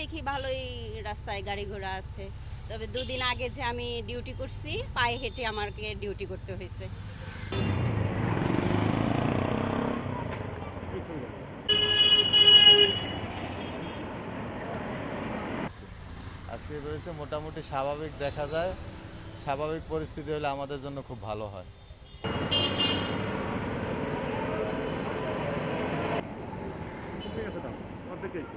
দেখি ভালোই রাস্তায় গাড়ি ঘোড়া আছে। তবে দুদিন আগে যে আমি ডিউটি করছি পায়ে হেঁটে আমাকে ডিউটি করতে হয়েছে। আজকে রয়েছে মোটামুটি স্বাভাবিক দেখা যায়। স্বাভাবিক পরিস্থিতি হলে আমাদের জন্য খুব ভালো হয়। ঠিক আছে